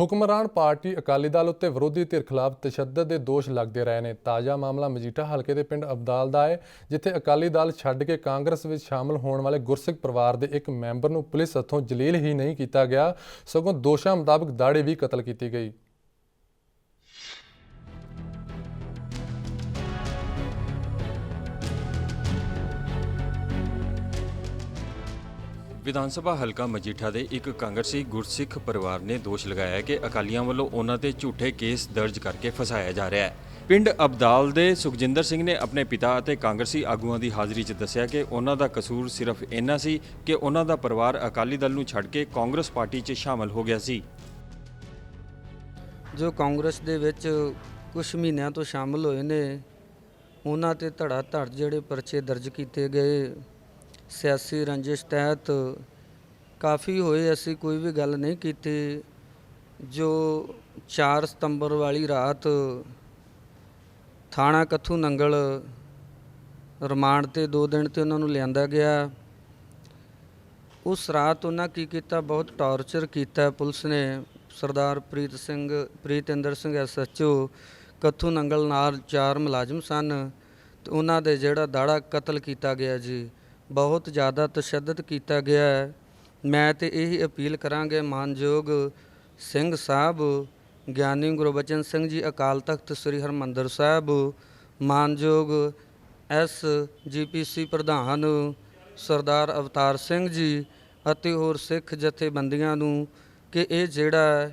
ਹੁਕਮਰਾਨ party Akali Dal ਉੱਤੇ ਵਿਰੋਧੀ ਧਿਰ ਖਿਲਾਫ ਤਸ਼ੱਦਦ ਦੇ ਦੋਸ਼ ਲੱਗਦੇ ਰਹੇ ਨੇ। ਤਾਜ਼ਾ ਮਾਮਲਾ ਮਜੀਠਾ ਹਲਕੇ ਦੇ ਪਿੰਡ ਅਬਦਾਲ ਦਾ ਹੈ, ਜਿੱਥੇ ਅਕਾਲੀ ਦਲ ਛੱਡ ਕੇ ਕਾਂਗਰਸ ਵਿੱਚ ਸ਼ਾਮਲ ਹੋਣ ਵਾਲੇ ਗੁਰਸਿੱਖ ਪਰਿਵਾਰ ਦੇ ਇੱਕ ਮੈਂਬਰ ਨੂੰ ਪੁਲਿਸ ਹੱਥੋਂ ਜਲੀਲ ਹੀ ਨਹੀਂ ਕੀਤਾ ਗਿਆ। ਸਗੋਂ ਦੋਸ਼ਾਂ ਮੁਤਾਬਕ ਦਾੜੇ ਵੀ ਕਤਲ ਕੀਤੀ ਗਈ। ਵਿਧਾਨ ਸਭਾ ਹਲਕਾ ਮਜੀਠਾ ਦੇ ਇੱਕ ਕਾਂਗਰਸੀ ਗੁਰਸਿੱਖ ਪਰਿਵਾਰ ਨੇ ਦੋਸ਼ ਲਗਾਇਆ ਹੈ ਕਿ ਅਕਾਲੀਆਂ ਵੱਲੋਂ ਉਹਨਾਂ ਤੇ ਝੂਠੇ ਕੇਸ ਦਰਜ ਕਰਕੇ ਫਸਾਇਆ ਜਾ ਰਿਹਾ ਹੈ। ਪਿੰਡ ਅਬਦਾਲ ਦੇ ਸੁਖਜਿੰਦਰ ਸਿੰਘ ਨੇ ਆਪਣੇ ਪਿਤਾ ਅਤੇ ਕਾਂਗਰਸੀ ਆਗੂਆਂ ਦੀ ਹਾਜ਼ਰੀ 'ਚ ਦੱਸਿਆ ਕਿ ਉਹਨਾਂ ਦਾ ਕਸੂਰ ਸਿਰਫ ਇੰਨਾ ਸੀ ਕਿ ਉਹਨਾਂ ਦਾ ਪਰਿਵਾਰ ਅਕਾਲੀ ਦਲ ਨੂੰ ਛੱਡ ਕੇ ਕਾਂਗਰਸ ਪਾਰਟੀ 'ਚ ਸ਼ਾਮਲ ਹੋ ਗਿਆ ਸੀ। ਜੋ ਕਾਂਗਰਸ ਦੇ ਵਿੱਚ ਕੁਝ ਮਹੀਨਿਆਂ ਤੋਂ ਸ਼ਾਮਲ ਹੋਏ ਨੇ, ਉਹਨਾਂ ਤੇ ਧੜਾ ਧੜ ਜਿਹੜੇ ਪਰਚੇ ਦਰਜ ਕੀਤੇ ਗਏ ਸਿਆਸੀ ਰੰਜਿਸ਼ ਤਹਿਤ ਕਾਫੀ ਹੋਏ ਅਸੀਂ ਕੋਈ ਵੀ ਗੱਲ ਨਹੀਂ ਕੀਤੀ, ਜੋ 4 ਸਤੰਬਰ ਵਾਲੀ ਰਾਤ ਥਾਣਾ ਕੱਥੂ ਨੰਗਲ ਰਿਮਾਂਡ ਤੇ 2 ਦਿਨ ਤੇ ਉਹਨਾਂ ਨੂੰ ਲਿਆਂਦਾ ਗਿਆ। ਉਸ ਰਾਤ ਉਹਨਾਂ ਕੀ ਕੀਤਾ? ਬਹੁਤ ਟਾਰਚਰ ਕੀਤਾ ਪੁਲਿਸ ਨੇ। ਸਰਦਾਰ ਪ੍ਰੀਤ ਸਿੰਘ, ਪ੍ਰੀਤਿੰਦਰ ਸਿੰਘ ਐਸਐਚਓ ਕੱਥੂ ਨੰਗਲ ਨਾਲ ਚਾਰ ਮੁਲਾਜ਼ਮ ਸਨ ਤੇ ਉਹਨਾਂ ਦੇ ਜਿਹੜਾ ਦਾੜਾ ਕਤਲ ਕੀਤਾ ਗਿਆ ਜੀ। ਬਹੁਤ ਜ਼ਿਆਦਾ ਤਸ਼ੱਦਦ ਕੀਤਾ ਗਿਆ ਹੈ। ਮੈਂ ਤੇ ਇਹੀ ਅਪੀਲ ਕਰਾਂਗੇ ਮਾਨਯੋਗ ਸਿੰਘ ਸਾਹਿਬ, ਗਿਆਨੀ ਗੁਰਬਚਨ ਸਿੰਘ ਜੀ, ਅਕਾਲ ਤਖਤ ਸ੍ਰੀ ਹਰਮੰਦਰ ਸਾਹਿਬ, ਮਾਨਯੋਗ ਐਸ ਜੀਪੀਸੀ ਪ੍ਰਧਾਨ ਸਰਦਾਰ ਅਵਤਾਰ ਸਿੰਘ ਜੀ ਅਤੇ ਹੋਰ ਸਿੱਖ ਜਥੇਬੰਦੀਆਂ ਨੂੰ ਕਿ ਇਹ ਜਿਹੜਾ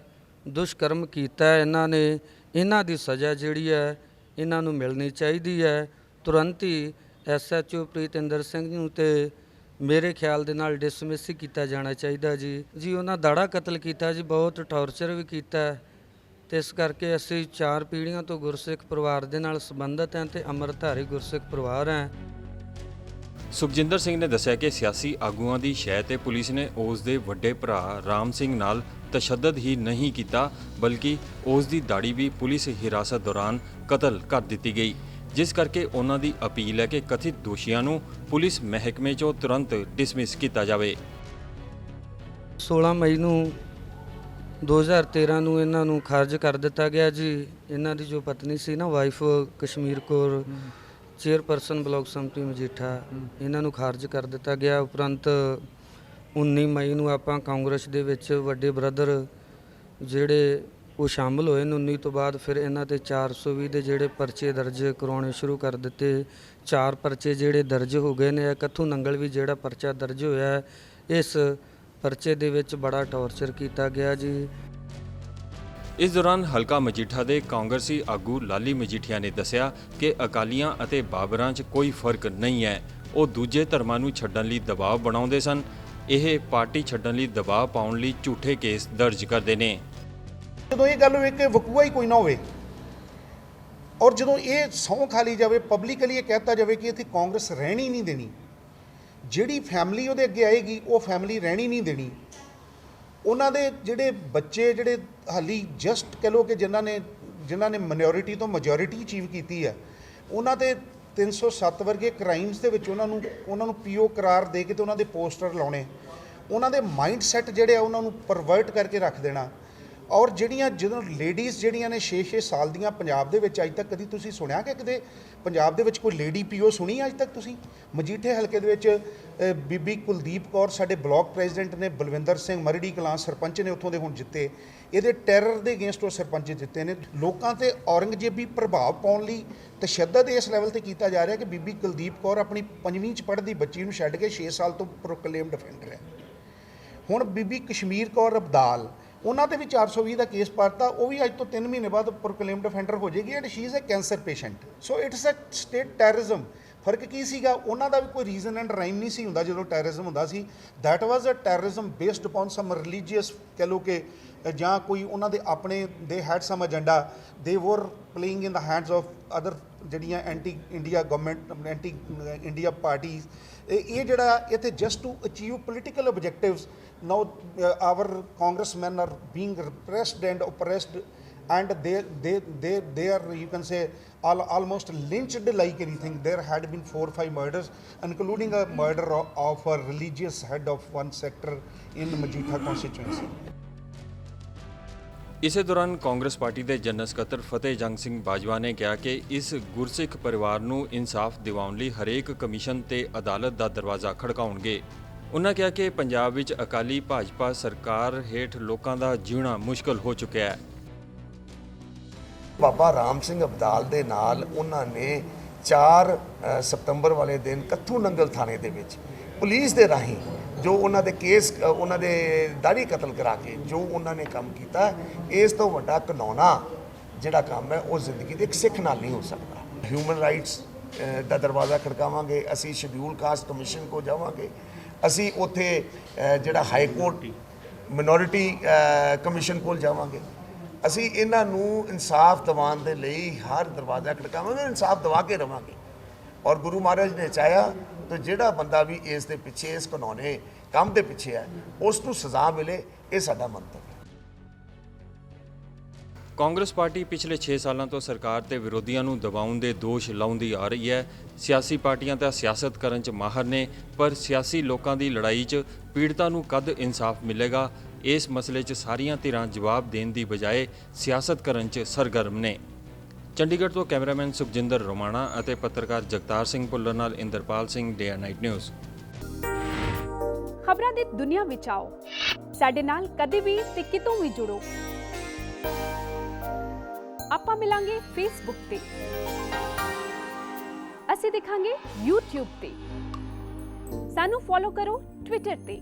ਦੁਸ਼ਕਰਮ ਕੀਤਾ ਇਹਨਾਂ ਨੇ, ਇਹਨਾਂ ਦੀ ਸਜ਼ਾ ਜਿਹੜੀ ਹੈ, ਇਹਨਾਂ ਨੂੰ ਮਿਲਣੀ ਚਾਹੀਦੀ ਹੈ। ਤੁਰੰਤ ਹੀ ਐਸਐਚਓ ਪ੍ਰੀਤਿੰਦਰ ਸਿੰਘ ਨੂੰ ਤੇ ਮੇਰੇ ਖਿਆਲ ਦੇ ਨਾਲ ਡਿਸਮਿਸ ਹੀ ਕੀਤਾ ਜਾਣਾ ਚਾਹੀਦਾ ਜੀ। ਜੀ, ਉਹਨਾਂ ਦਾੜਾ ਕਤਲ ਕੀਤਾ ਜੀ, ਬਹੁਤ ਟੌਰਚਰ ਵੀ ਕੀਤਾ। ਹੈ ਤੇ ਇਸ ਕਰਕੇ ਅਸੀਂ ਚਾਰ ਪੀੜ੍ਹੀਆਂ ਤੋਂ ਗੁਰਸਿੱਖ ਪਰਿਵਾਰ ਦੇ ਨਾਲ ਸੰਬੰਧਿਤ ਹਾਂ ਤੇ ਅੰਮ੍ਰਿਤਧਾਰੀ ਗੁਰਸਿੱਖ ਪਰਿਵਾਰ ਹਾਂ। ਸੁਖਜਿੰਦਰ ਸਿੰਘ ਨੇ ਦੱਸਿਆ ਕਿ ਸਿਆਸੀ ਆਗੂਆਂ ਦੀ ਸ਼ਹਿ ਤੇ ਪੁਲਿਸ ਨੇ ਉਸ ਦੇ ਵੱਡੇ ਭਰਾ ਰਾਮ ਸਿੰਘ ਨਾਲ ਤਸ਼ੱਦਦ ਹੀ ਨਹੀਂ ਕੀਤਾ, ਬਲਕਿ ਉਸ ਦੀ ਦਾੜੀ ਵੀ ਪੁਲਿਸ ਹਿਰਾਸਤ ਦੌਰਾਨ ਕਤਲ ਕਰ ਦਿੱਤੀ ਗਈ। ਜਿਸ ਕਰਕੇ ਉਹਨਾਂ ਦੀ ਅਪੀਲ ਹੈ ਕਿ ਕਥਿਤ ਦੋਸ਼ੀਆਂ ਨੂੰ ਪੁਲਿਸ ਮਹਿਕਮੇ 'ਚੋਂ ਤੁਰੰਤ ਡਿਸਮਿਸ ਕੀਤਾ ਜਾਵੇ। 16 ਮਈ ਨੂੰ 2013 ਨੂੰ ਇਹਨਾਂ ਨੂੰ ਖਾਰਜ ਕਰ ਦਿੱਤਾ ਗਿਆ ਜੀ। ਇਹਨਾਂ ਦੀ ਜੋ ਪਤਨੀ ਸੀ ਨਾ wife Kashmir Kaur chairperson block ਸੰਮਤੀ ਮਜੀਠਾ, ਇਹਨਾਂ ਨੂੰ ਖਾਰਜ ਕਰ ਦਿੱਤਾ ਗਿਆ। ਉਪਰੰਤ 19 ਮਈ ਨੂੰ ਆਪਾਂ ਕਾਂਗਰਸ ਦੇ ਵਿੱਚ ਵੱਡੇ ਬ੍ਰਦਰ ਜਿਹੜੇ ਉਹ ਸ਼ਾਮਲ ਹੋਏ। ਨੇ 19 ਤੋਂ ਬਾਅਦ ਫਿਰ ਇਹਨਾਂ ਤੇ 420 ਦੇ ਜਿਹੜੇ ਪਰਚੇ ਦਰਜ ਕਰਾਉਣੇ ਸ਼ੁਰੂ ਕਰ ਦਿੱਤੇ। ਚਾਰ ਪਰਚੇ ਜਿਹੜੇ ਦਰਜ ਹੋ ਗਏ ਨੇ। ਕੱਥੂ ਨੰਗਲ ਵੀ ਜਿਹੜਾ ਪਰਚਾ ਦਰਜ ਹੋਇਆ ਇਸ ਪਰਚੇ ਦੇ ਵਿੱਚ ਬੜਾ ਟੌਰਚਰ ਕੀਤਾ ਗਿਆ ਜੀ। ਇਸ ਦੌਰਾਨ ਹਲਕਾ ਮਜੀਠਾ ਦੇ ਕਾਂਗਰਸੀ ਆਗੂ ਲਾਲੀ ਮਜੀਠੀਆ ਨੇ ਦੱਸਿਆ ਕਿ ਅਕਾਲੀਆਂ ਅਤੇ ਬਾਬਰਾਂ 'ਚ ਕੋਈ ਫ਼ਰਕ ਨਹੀਂ ਹੈ। ਉਹ ਦੂਜੇ ਧਰਮਾਂ ਨੂੰ ਛੱਡਣ ਲਈ ਦਬਾਅ ਬਣਾਉਂਦੇ ਸਨ। ਇਹ ਪਾਰਟੀ ਛੱਡਣ ਲਈ ਦਬਾਅ ਪਾਉਣ ਲਈ ਝੂਠੇ ਕੇਸ ਦਰਜ ਕਰਦੇ ਨੇ। ਜਦੋਂ ਇਹ ਗੱਲ ਹੋਵੇ ਕਿ ਵਕੂਆ ਹੀ ਕੋਈ ਨਾ ਹੋਵੇ ਔਰ ਜਦੋਂ ਇਹ ਸਹੁੰ ਖਾਲੀ ਜਾਵੇ ਪਬਲਿਕਲੀ ਇਹ ਕਹਿਤਾ ਜਾਵੇ ਕਿ ਇੱਥੇ ਕਾਂਗਰਸ ਰਹਿਣੀ ਨਹੀਂ ਦੇਣੀ, ਜਿਹੜੀ ਫੈਮਿਲੀ ਉਹਦੇ ਅੱਗੇ ਆਏਗੀ, ਉਹ ਫੈਮਿਲੀ ਰਹਿਣੀ ਨਹੀਂ ਦੇਣੀ। ਉਹਨਾਂ ਦੇ ਜਿਹੜੇ ਬੱਚੇ, ਜਿਹੜੇ ਹਾਲੀ ਜਸਟ ਕਹ ਲੋ ਕਿ ਜਿਨ੍ਹਾਂ ਨੇ ਜਿਨ੍ਹਾਂ ਨੇ ਮਾਈਨੋਰਿਟੀ ਤੋਂ ਮੈਜੋਰਿਟੀ ਅਚੀਵ ਕੀਤੀ ਹੈ ਉਹਨਾਂ ਤੇ 307 ਵਰਗੇ ਕ੍ਰਾਈਮਸ ਦੇ ਵਿੱਚ ਉਹਨਾਂ ਨੂੰ ਉਹਨਾਂ ਨੂੰ ਪੀਓ ਕਰਾਰ ਦੇ ਕੇ ਤੇ ਉਹਨਾਂ ਦੇ ਪੋਸਟਰ ਲਾਉਣੇ। ਉਹਨਾਂ ਦੇ ਮਾਈਂਡ ਸੈਟ ਜਿਹੜੇ ਆ, ਉਹਨਾਂ ਨੂੰ ਪਰਵਰਟ ਕਰਕੇ ਰੱਖ ਦੇਣਾ। ਔਰ ਜਿਹੜੀਆਂ ਜਦੋਂ ਲੇਡੀਜ਼ ਜਿਹੜੀਆਂ ਨੇ 6-6 ਸਾਲ ਦੀਆਂ ਪੰਜਾਬ ਦੇ ਵਿੱਚ ਅੱਜ ਤੱਕ ਕਦੀ ਤੁਸੀਂ ਸੁਣਿਆ ਕਿ ਕਿਤੇ ਪੰਜਾਬ ਦੇ ਵਿੱਚ ਕੋਈ ਲੇਡੀ ਪੀਓ ਸੁਣੀ ਅੱਜ ਤੱਕ ਤੁਸੀਂ? ਮਜੀਠੇ ਹਲਕੇ ਦੇ ਵਿੱਚ ਬੀਬੀ ਕੁਲਦੀਪ ਕੌਰ ਸਾਡੇ ਬਲਾਕ ਪ੍ਰੈਜ਼ੀਡੈਂਟ ਨੇ, ਬਲਵਿੰਦਰ ਸਿੰਘ ਮਰੜੀ ਕਲਾਂ ਸਰਪੰਚ ਨੇ ਉੱਥੋਂ ਦੇ ਹੁਣ ਜਿੱਤੇ। ਇਹਦੇ ਟੈਰਰ ਦੇ ਅਗੇਂਸਟ ਉਹ ਸਰਪੰਚ ਜਿੱਤੇ ਨੇ। ਲੋਕਾਂ ਤੇ ਔਰੰਗਜ਼ੇਬੀ ਪ੍ਰਭਾਵ ਪਾਉਣ ਲਈ ਤਸ਼ੱਦਦ ਇਸ ਲੈਵਲ ਤੇ ਕੀਤਾ ਜਾ ਰਿਹਾ ਕਿ ਬੀਬੀ ਕੁਲਦੀਪ ਕੌਰ ਆਪਣੀ ਪੰਜਵੀਂ ਚ ਪੜ੍ਹਦੀ ਬੱਚੀ ਨੂੰ ਛੱਡ ਕੇ 6 ਸਾਲ ਤੋਂ ਪ੍ਰੋਕਲੇਮ ਡਿਫੈਂਡਰ ਹੈ। ਹੁਣ ਬੀਬੀ ਕਸ਼ਮੀਰ ਕੌਰ ਅਬਦਾਲ ਉਹਨਾਂ ਤੇ ਵੀ 420 ਦਾ ਕੇਸ ਪਾਤਾ, ਉਹ ਵੀ ਅੱਜ ਤੋਂ 3 ਮਹੀਨੇ ਬਾਅਦ ਪ੍ਰੋਕਲੇਮਡ ਅਫੈਂਡਰ ਹੋ ਜਾਏਗੀ and she is a cancer patient so it's a state terrorism ਫ਼ਰਕ ਕੀ ਸੀਗਾ? ਉਹਨਾਂ ਦਾ ਵੀ ਕੋਈ ਰੀਜ਼ਨ ਐਂਡ ਰਾਈਮ ਨਹੀਂ ਸੀ ਹੁੰਦਾ ਜਦੋਂ ਟੈਰਰਿਜ਼ਮ ਹੁੰਦਾ ਸੀ। That was a terrorism based upon some religious ਕਹ ਲੋ ਕਿ ਜਾਂ ਕੋਈ ਉਹਨਾਂ ਦੇ ਆਪਣੇ ਦੇ head some agenda they were playing in the hands of other ਜਿਹੜੀਆਂ anti India government anti India parties ਇਹ ਜਿਹੜਾ ਇੱਥੇ just to achieve political objectives now our Congressmen are being repressed and oppressed and they they they they are you can say al- almost lynched like anything there had been four or five murders including a murder of, of a religious head of one sector in Majita constituency ਇਸੇ ਦੌਰਾਨ Congress party ਦੇ general ਸਕੱਤਰ ਫਤਿਹ ਜੰਗ ਸਿੰਘ ਬਾਜਵਾ ਨੇ ਕਿਹਾ ਕਿ ਇਸ ਗੁਰਸਿੱਖ ਪਰਿਵਾਰ ਨੂੰ ਇਨਸਾਫ ਦਿਵਾਉਣ ਲਈ ਹਰੇਕ ਕਮਿਸ਼ਨ ਤੇ ਅਦਾਲਤ ਦਾ ਦਰਵਾਜ਼ਾ ਖੜਕਾਉਣਗੇ ਉਨ੍ਹਾਂ ਕਿਹਾ ਕਿ ਪੰਜਾਬ ਵਿੱਚ ਅਕਾਲੀ ਭਾਜਪਾ ਸਰਕਾਰ ਹੇਠ ਲੋਕਾਂ ਦਾ ਜੀਣਾ ਮੁਸ਼ਕਲ ਹੋ ਚੁੱਕਿਆ ਹੈ ਬਾਬਾ ਰਾਮ ਸਿੰਘ ਅਬਦਾਲ ਦੇ ਨਾਲ ਉਹਨਾਂ ਨੇ 4 ਸਤੰਬਰ ਵਾਲੇ ਦਿਨ ਕੱਥੂ ਨੰਗਲ ਥਾਣੇ ਦੇ ਵਿੱਚ ਪੁਲਿਸ ਦੇ ਰਾਹੀਂ ਜੋ ਉਹਨਾਂ ਦੇ ਕੇਸ ਉਹਨਾਂ ਦੇ ਦਾੜੀ ਕਤਲ ਕਰਾ ਕੇ ਜੋ ਉਹਨਾਂ ਨੇ ਕੰਮ ਕੀਤਾ, ਇਸ ਤੋਂ ਵੱਡਾ ਕਾਨੂੰਨਾ ਜਿਹੜਾ ਕੰਮ ਹੈ, ਉਹ ਜ਼ਿੰਦਗੀ ਦੇ ਇੱਕ ਸਿੱਖ ਨਾਲ ਨਹੀਂ ਹੋ ਸਕਦਾ। ਹਿਊਮਨ ਰਾਈਟਸ ਦਾ ਦਰਵਾਜ਼ਾ ਖੜਕਾਵਾਂਗੇ, ਅਸੀਂ ਸ਼ਡਿਊਲ ਕਾਸਟ ਕਮਿਸ਼ਨ ਕੋ ਜਾਵਾਂਗੇ, ਅਸੀਂ ਉੱਥੇ ਜਿਹੜਾ ਹਾਈ ਕੋਰਟ ਮਿਨੋਰਿਟੀ ਕਮਿਸ਼ਨ ਕੋਲ ਜਾਵਾਂਗੇ। ਅਸੀਂ ਇਹਨਾਂ ਨੂੰ ਇਨਸਾਫ ਦਿਵਾਉਣ ਦੇ ਲਈ ਹਰ ਦਰਵਾਜ਼ਾ ਖੜਕਾਵਾਂਗੇ, ਇਨਸਾਫ ਦਿਵਾ ਕੇ ਰਵਾਂਗੇ। ਔਰ ਗੁਰੂ ਮਹਾਰਾਜ ਨੇ ਚਾਹਿਆ ਤਾਂ ਜਿਹੜਾ ਬੰਦਾ ਵੀ ਇਸ ਦੇ ਪਿੱਛੇ, ਇਸ ਕਾਨੂੰਨੇ ਕੰਮ ਦੇ ਪਿੱਛੇ ਹੈ, ਉਸ ਨੂੰ ਸਜ਼ਾ ਮਿਲੇ, ਇਹ ਸਾਡਾ ਮੰਤਵ ਹੈ। ਕਾਂਗਰਸ ਪਾਰਟੀ ਪਿਛਲੇ 6 ਸਾਲਾਂ ਤੋਂ ਸਰਕਾਰ ਤੇ ਵਿਰੋਧੀਆਂ ਨੂੰ ਦਬਾਉਣ ਦੇ ਦੋਸ਼ ਲਾਉਂਦੀ ਆ ਰਹੀ ਹੈ। ਸਿਆਸੀ ਪਾਰਟੀਆਂ ਤਾਂ ਸਿਆਸਤ ਕਰਨ 'ਚ ਮਾਹਰ ਨੇ, ਪਰ ਸਿਆਸੀ ਲੋਕਾਂ ਦੀ ਲੜਾਈ 'ਚ ਪੀੜਤਾਂ ਨੂੰ ਕਦ ਇਨਸਾਫ ਮਿਲੇਗਾ? ਇਸ ਮਸਲੇ 'ਚ ਸਾਰੀਆਂ ਧਿਰਾਂ ਜਵਾਬ ਦੇਣ ਦੀ ਬਜਾਏ ਸਿਆਸਤ ਕਰਨ 'ਚ ਸਰਗਰਮ ਨੇ। ਚੰਡੀਗੜ੍ਹ ਤੋਂ ਕੈਮਰਾਮੈਨ ਸੁਖਜਿੰਦਰ ਰੋਮਾਣਾ ਅਤੇ ਪੱਤਰਕਾਰ ਜਗਤਾਰ ਸਿੰਘ ਭੁੱਲਰ ਨਾਲ Inderpal Singh day night news. ਖਬਰਾਂ ਦੀ ਦੁਨੀਆ ਵਿੱਚ ਆਓ। ਸਾਡੇ ਨਾਲ ਕਦੇ ਵੀ ਤੇ ਕਿਤੋਂ ਵੀ ਜੁੜੋ। ਆਪਾਂ ਮਿਲਾਂਗੇ ਫੇਸਬੁੱਕ ਤੇ। ਅਸੀਂ ਦਿਖਾਂਗੇ YouTube ਤੇ। ਸਾਨੂੰ ਫੋਲੋ ਕਰੋ Twitter ਤੇ।